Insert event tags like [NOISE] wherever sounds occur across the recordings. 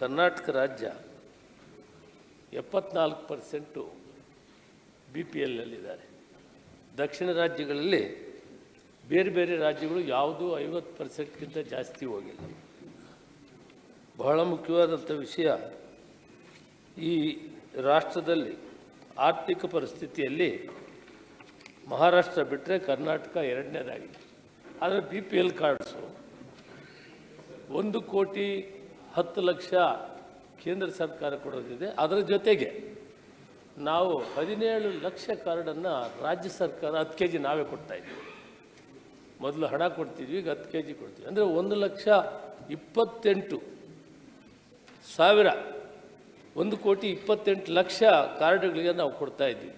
ಕರ್ನಾಟಕ ರಾಜ್ಯ ಎಪ್ಪತ್ನಾಲ್ಕು percent B P ಎಲ್ನಲ್ಲಿದ್ದಾರೆ ದಕ್ಷಿಣ ರಾಜ್ಯಗಳಲ್ಲಿ ಬೇರೆ ಬೇರೆ ರಾಜ್ಯಗಳು ಯಾವುದೂ ಐವತ್ತು ಪರ್ಸೆಂಟ್ಗಿಂತ ಜಾಸ್ತಿ ಹೋಗಿಲ್ಲ. ಬಹಳ ಮುಖ್ಯವಾದಂಥ ವಿಷಯ ಈ ರಾಷ್ಟ್ರದಲ್ಲಿ ಆರ್ಥಿಕ ಪರಿಸ್ಥಿತಿಯಲ್ಲಿ ಮಹಾರಾಷ್ಟ್ರ ಬಿಟ್ಟರೆ ಕರ್ನಾಟಕ ಎರಡನೇದಾಗಿದೆ. ಆದರೆ ಬಿ ಪಿ ಎಲ್ ಕಾರ್ಡ್ಸು ಒಂದು ಕೋಟಿ ಹತ್ತು ಲಕ್ಷ ಕೇಂದ್ರ ಸರ್ಕಾರ ಕೊಡೋದಿದೆ. ಅದರ ಜೊತೆಗೆ ನಾವು ಹದಿನೇಳು ಲಕ್ಷ ಕಾರ್ಡನ್ನು ರಾಜ್ಯ ಸರ್ಕಾರ ಹತ್ತು ಕೆ ಜಿ ನಾವೇ ಕೊಡ್ತಾ ಇದ್ದೀವಿ. ಮೊದಲು ಹಣ ಕೊಡ್ತಿದ್ವಿ, ಈಗ ಹತ್ತು ಕೆ ಜಿ ಕೊಡ್ತೀವಿ. ಅಂದರೆ ಒಂದು ಲಕ್ಷ ಇಪ್ಪತ್ತೆಂಟು ಸಾವಿರ, ಒಂದು ಕೋಟಿ ಇಪ್ಪತ್ತೆಂಟು ಲಕ್ಷ ಕಾರ್ಡ್ಗಳಿಗೆ ನಾವು ಕೊಡ್ತಾ ಇದ್ವಿ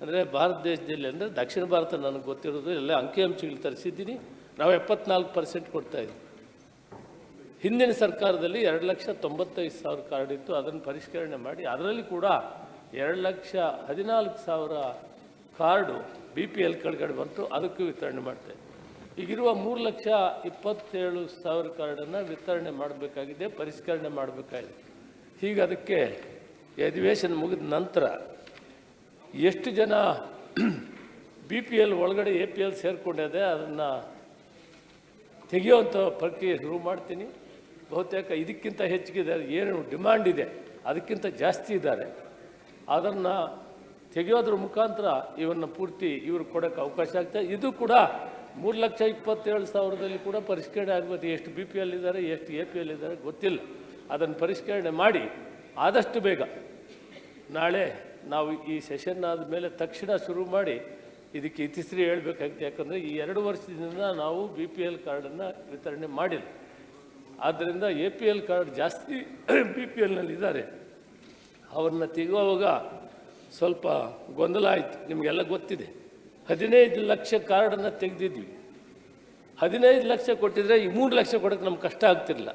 ಅಂದರೆ ಭಾರತ ದೇಶದಲ್ಲಿ ಅಂದರೆ ದಕ್ಷಿಣ ಭಾರತ ನನಗೆ ಗೊತ್ತಿರೋದು, ಎಲ್ಲ ಅಂಕಿಅಂಶಗಳು ತರಿಸಿದ್ದೀನಿ. ನಾವು ಎಪ್ಪತ್ನಾಲ್ಕು ಪರ್ಸೆಂಟ್ ಕೊಡ್ತಾ ಇದ್ವಿ ಹಿಂದಿನ ಸರ್ಕಾರದಲ್ಲಿ ಎರಡು ಲಕ್ಷ ತೊಂಬತ್ತೈದು ಸಾವಿರ ಕಾರ್ಡ್ ಇತ್ತು, ಅದನ್ನು ಪರಿಷ್ಕರಣೆ ಮಾಡಿ ಅದರಲ್ಲಿ ಕೂಡ ಎರಡು ಲಕ್ಷ ಹದಿನಾಲ್ಕು ಸಾವಿರ ಕಾರ್ಡು ಬಿ ಪಿ ಎಲ್ ಕೆಳಗಡೆ ಬಂತು, ಅದಕ್ಕೂ ವಿತರಣೆ ಮಾಡ್ತೇವೆ ಈಗಿರುವ ಮೂರು ಲಕ್ಷ ಇಪ್ಪತ್ತೇಳು ಸಾವಿರ ಕಾರ್ಡನ್ನು ವಿತರಣೆ ಮಾಡಬೇಕಾಗಿದೆ, ಪರಿಷ್ಕರಣೆ ಮಾಡಬೇಕಾಗಿದೆ. ಹೀಗೆ ಅದಕ್ಕೆ ಅಧಿವೇಶನ್ ಮುಗಿದ ನಂತರ ಎಷ್ಟು ಜನ ಬಿ ಪಿ ಎಲ್ ಒಳಗಡೆ ಎ ಪಿ ಎಲ್ ಸೇರಿಕೊಂಡಿದೆ ಅದನ್ನು ತೆಗೆಯುವಂಥ ಪ್ರಕ್ರಿಯೆ ಶುರು ಮಾಡ್ತೀನಿ. ಬಹುತೇಕ ಇದಕ್ಕಿಂತ ಹೆಚ್ಚಿಗೆ ಏನು ಡಿಮ್ಯಾಂಡ್ ಇದೆ, ಅದಕ್ಕಿಂತ ಜಾಸ್ತಿ ಇದ್ದಾರೆ. ಅದನ್ನು ತೆಗೆಯೋದ್ರ ಮುಖಾಂತರ ಇವನ್ನು ಪೂರ್ತಿ ಇವರು ಕೊಡೋಕ್ಕೆ ಅವಕಾಶ ಆಗ್ತದೆ ಇದು. ಕೂಡ ಮೂರು ಲಕ್ಷ ಇಪ್ಪತ್ತೇಳು ಸಾವಿರದಲ್ಲಿ ಕೂಡ ಪರಿಷ್ಕರಣೆ ಆಗ್ಬೋದು. ಎಷ್ಟು ಬಿ ಪಿ ಎಲ್ ಇದ್ದಾರೆ, ಎಷ್ಟು ಎ ಪಿ ಎಲ್ ಇದ್ದಾರೆ ಗೊತ್ತಿಲ್ಲ. ಅದನ್ನು ಪರಿಷ್ಕರಣೆ ಮಾಡಿ ಆದಷ್ಟು ಬೇಗ ನಾಳೆ ನಾವು ಈ ಸೆಷನ್ ಆದ ಮೇಲೆ ತಕ್ಷಣ ಶುರು ಮಾಡಿ ಇದಕ್ಕೆ ಇತಿಶ್ರೀ ಹೇಳಬೇಕಾಗ್ತದೆ ಯಾಕಂದರೆ ಈ ಎರಡು ವರ್ಷದಿಂದ ನಾವು ಬಿ ಪಿ ಎಲ್ ಕಾರ್ಡನ್ನು ವಿತರಣೆ ಮಾಡಿಲ್ಲ. ಆದ್ದರಿಂದ ಎ ಪಿ ಎಲ್ ಕಾರ್ಡ್ ಜಾಸ್ತಿ [CLEARS THROAT] ಬಿ ಪಿ ಎಲ್ನಲ್ಲಿದ್ದಾರೆ ಅವ್ರನ್ನ ತೆಗೆಯುವಾಗ ಸ್ವಲ್ಪ ಗೊಂದಲ ಆಯಿತು, ನಿಮಗೆಲ್ಲ ಗೊತ್ತಿದೆ. ಹದಿನೈದು ಲಕ್ಷ ಕಾರ್ಡನ್ನು ತೆಗೆದಿದ್ವಿ. ಹದಿನೈದು ಲಕ್ಷ ಕೊಟ್ಟಿದ್ರೆ ಈ ಮೂರು ಲಕ್ಷ ಕೊಡೋಕ್ಕೆ ನಮ್ಗೆ ಕಷ್ಟ ಆಗ್ತಿರಲಿಲ್ಲ.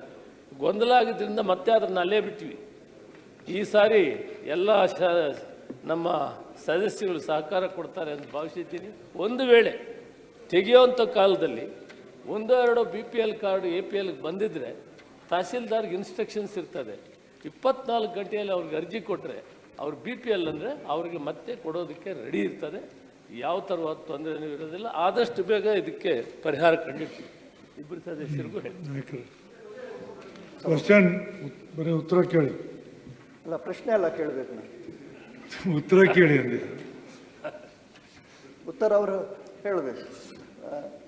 ಗೊಂದಲ ಆಗಿದ್ದರಿಂದ ಮತ್ತೆ ಅದನ್ನು ಅಲ್ಲೇ ಬಿಟ್ವಿ. ಈ ಸಾರಿ ಎಲ್ಲ ಶ, ನಮ್ಮ ಸದಸ್ಯಗಳು ಸಹಕಾರ ಕೊಡ್ತಾರೆ ಅಂತ ಭಾವಿಸಿದ್ದೀನಿ. ಒಂದು ವೇಳೆ ತೆಗೆಯುವಂಥ ಕಾಲದಲ್ಲಿ ಒಂದೋ ಎರಡೋ B P L card A P ಎಲ್ಗೆ ಬಂದಿದ್ದರೆ ತಹಸೀಲ್ದಾರ್ಗೆ ಇನ್ಸ್ಟ್ರಕ್ಷನ್ಸ್ ಇರ್ತದೆ. ಇಪ್ಪತ್ನಾಲ್ಕು ಗಂಟೆಯಲ್ಲಿ ಅವ್ರಿಗೆ ಅರ್ಜಿ ಕೊಟ್ಟರೆ ಅವ್ರು ಬಿ ಪಿ ಎಲ್ ಅಂದರೆ ಅವ್ರಿಗೆ ಮತ್ತೆ ಕೊಡೋದಕ್ಕೆ ರೆಡಿ ಇರ್ತದೆ. ಯಾವ ಥರವಾದ ತೊಂದರೆನೂ ಇರೋದಿಲ್ಲ. ಆದಷ್ಟು ಬೇಗ ಇದಕ್ಕೆ ಪರಿಹಾರ ಕಂಡಿತ್ತು ಇಬ್ಬರು ಸದಸ್ಯರಿಗೂ ಕ್ವಶನ್ ಬರೀ ಉತ್ತರ ಕೇಳಿ. ಅಲ್ಲ ಪ್ರಶ್ನೆ ಎಲ್ಲ ಕೇಳಬೇಕು ನಾನು. ಉತ್ತರ ಕೇಳಿ ಅಂದೆ. ಉತ್ತರ ಅವರು ಹೇಳಬೇಕು.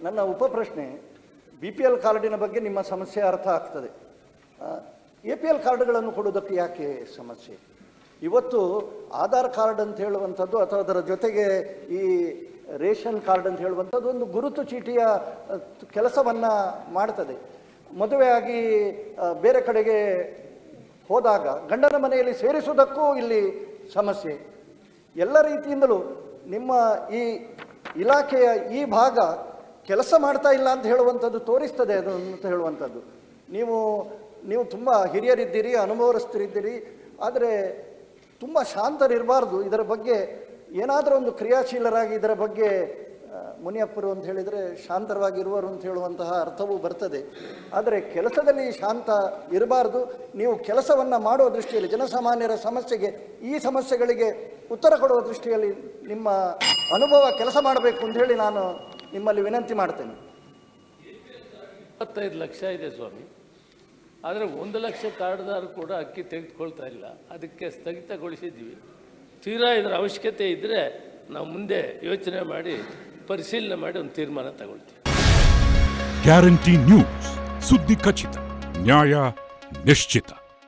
ನನ್ನ ಉಪಪ್ರಶ್ನೆ ಬಿ ಪಿ ಎಲ್ ಕಾರ್ಡಿನ ಬಗ್ಗೆ ನಿಮ್ಮ ಸಮಸ್ಯೆ ಅರ್ಥ ಆಗ್ತದೆ. ಎ ಪಿ ಎಲ್ ಕಾರ್ಡ್ಗಳನ್ನು ಕೊಡೋದಕ್ಕೆ ಯಾಕೆ ಸಮಸ್ಯೆ? ಇವತ್ತು ಆಧಾರ್ ಕಾರ್ಡ್ ಅಂತ ಹೇಳುವಂಥದ್ದು ಅಥವಾ ಅದರ ಜೊತೆಗೆ ಈ ರೇಷನ್ ಕಾರ್ಡ್ ಅಂತ ಹೇಳುವಂಥದ್ದು ಒಂದು ಗುರುತು ಚೀಟಿಯ ಕೆಲಸವನ್ನು ಮಾಡ್ತದೆ. ಮದುವೆಯಾಗಿ ಬೇರೆ ಕಡೆಗೆ ಹೋದಾಗ ಗಂಡನ ಮನೆಯಲ್ಲಿ ಸೇರಿಸುವುದಕ್ಕೂ ಇಲ್ಲಿ ಸಮಸ್ಯೆ. ಎಲ್ಲ ರೀತಿಯಿಂದಲೂ ನಿಮ್ಮ ಈ ಇಲಾಖೆಯ ಈ ಭಾಗ ಕೆಲಸ ಮಾಡ್ತಾ ಇಲ್ಲ ಅಂತ ಹೇಳುವಂಥದ್ದು ತೋರಿಸ್ತದೆ ಅದು ಅಂತ ಹೇಳುವಂಥದ್ದು. ನೀವು ನೀವು ತುಂಬ ಹಿರಿಯರಿದ್ದೀರಿ ಅನುಭವಸ್ಥರಿದ್ದೀರಿ ಆದರೆ ತುಂಬ ಶಾಂತರಿರಬಾರ್ದು. ಇದರ ಬಗ್ಗೆ ಏನಾದರೂ ಒಂದು ಕ್ರಿಯಾಶೀಲರಾಗಿ ಇದರ ಬಗ್ಗೆ ಮುನಿಯಪ್ಪರು ಅಂತ ಹೇಳಿದರೆ ಶಾಂತರವಾಗಿರುವರು ಅಂತ ಹೇಳುವಂತಹ ಅರ್ಥವೂ ಬರ್ತದೆ. ಆದರೆ ಕೆಲಸದಲ್ಲಿ ಶಾಂತ ಇರಬಾರ್ದು. ನೀವು ಕೆಲಸವನ್ನು ಮಾಡುವ ದೃಷ್ಟಿಯಲ್ಲಿ, ಜನಸಾಮಾನ್ಯರ ಸಮಸ್ಯೆಗೆ, ಈ ಸಮಸ್ಯೆಗಳಿಗೆ ಉತ್ತರ ಕೊಡುವ ದೃಷ್ಟಿಯಲ್ಲಿ ನಿಮ್ಮ ಅನುಭವ ಕೆಲಸ ಮಾಡಬೇಕು ಅಂತ ಹೇಳಿ ನಾನು ನಿಮ್ಮಲ್ಲಿ ವಿನಂತಿ ಮಾಡ್ತೇನೆ. ಇಪ್ಪತ್ತೈದು ಲಕ್ಷ ಇದೆ ಸ್ವಾಮಿ. ಆದರೆ ಒಂದು ಲಕ್ಷ ಕಾರ್ಡ್ದಾರು ಕೂಡ ಅಕ್ಕಿ ತೆಗೆದುಕೊಳ್ತಾ ಇಲ್ಲ. ಅದಕ್ಕೆ ಸ್ಥಗಿತಗೊಳಿಸಿದ್ದೀವಿ. ತೀರಾ ಇದರ ಅವಶ್ಯಕತೆ ಇದ್ದರೆ ನಾವು ಮುಂದೆ ಯೋಚನೆ ಮಾಡಿ ಪರಿಶೀಲನೆ ಮಾಡಿ ಒಂದು ತೀರ್ಮಾನ ತಗೊಳ್ತೀವಿ. Guarantee news. ಸುದ್ದಿ ಖಚಿತ. ನ್ಯಾಯ ನಿಶ್ಚಿತ.